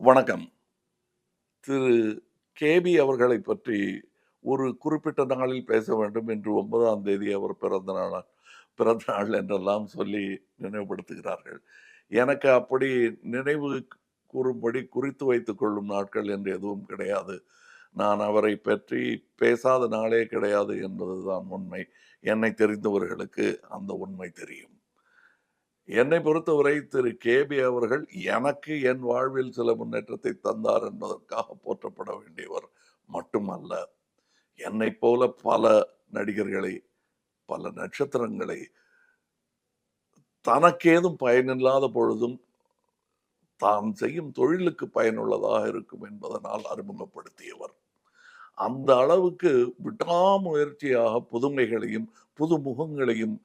வணக்கம். திரு. கேபி அவர்களை பற்றி ஒரு குறிப்பிட்ட நாளில் பேச வேண்டும். என்று ஒன்பதாம் தேதி அவர் பிறந்த நாள் பிறந்த நாள் என்றெல்லாம் சொல்லி நினைவுபடுத்துகிறார்கள். எனக்கு அப்படி நினைவு கூறும்படி குறித்து வைத்துக் கொள்ளும் நாட்கள் என்று எதுவும் கிடையாது. நான் அவரை பற்றி பேசாத நாளே கிடையாது என்பதுதான் உண்மை. என்னை தெரிந்தவர்களுக்கு அந்த உண்மை தெரியும். என்னை பொறுத்தவரை திரு. கேபி அவர்கள் எனக்கு என் வாழ்வில் சில முன்னேற்றத்தை தந்தார் என்பதற்காக போற்றப்பட வேண்டியவர் மட்டுமல்ல. என்னை போல பல நடிகர்களை பல நட்சத்திரங்களை தனக்கேதும் பயனில்லாத பொழுதும் தான் செய்யும் தொழிலுக்கு பயனுள்ளதாக இருக்கும் என்பதனால் அறிமுகப்படுத்தியவர். அந்த அளவுக்கு விடாமுயற்சியாக புதுமைகளையும் புது முகங்களையும்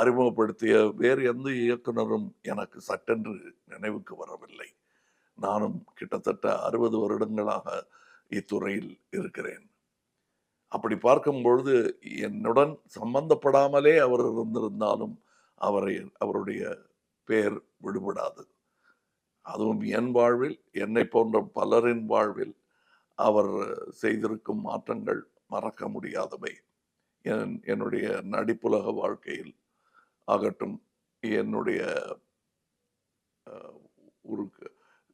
அறிமுகப்படுத்திய வேறு எந்த இயக்குனரும் எனக்கு சட்டென்று நினைவுக்கு வரவில்லை. நானும் கிட்டத்தட்ட அறுபது வருடங்களாக இத்துறையில் இருக்கிறேன். அப்படி பார்க்கும் பொழுது என்னுடன் சம்பந்தப்படாமலே அவர் இருந்திருந்தாலும் அவரை அவருடைய பெயர் விடுபடாது. அதுவும் என் வாழ்வில் என்னை போன்ற பலரின் வாழ்வில் அவர் செய்திருக்கும் மாற்றங்கள் மறக்க முடியாதவை. என் என்னுடைய நடிப்புலக வாழ்க்கையில் ஆகட்டும் என்னுடைய ஒரு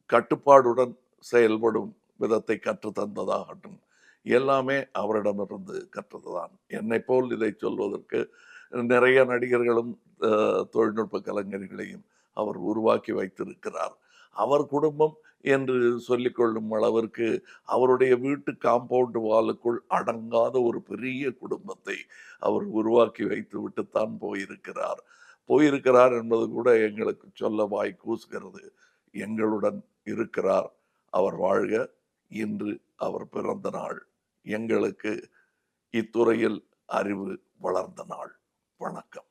கட்டுப்பாடுடன் செயல்படும் விதத்தை கற்றுத்தந்ததாகட்டும் எல்லாமே அவரிடமிருந்து கற்றதுதான். என்னை போல் இதை சொல்வதற்கு நிறைய நடிகர்களும் தொழில்நுட்ப கலைஞர்களையும் அவர் உருவாக்கி வைத்திருக்கிறார். அவர் குடும்பம் என்று சொல்லிக்கொள்ளும் அளவிற்கு அவருடைய வீட்டு காம்பவுண்ட் வாலுக்குள் அடங்காத ஒரு பெரிய குடும்பத்தை அவர் உருவாக்கி வைத்து விட்டுத்தான் போயிருக்கிறார். போயிருக்கிறார் என்பது கூட எங்களுக்கு சொல்ல வாய் கூசுகிறது. எங்களுடன் இருக்கிறார். அவர் வாழ்க. இன்று அவர் பிறந்த நாள். எங்களுக்கு இத்துறையில் அறிவு வளர்ந்த நாள். வணக்கம்.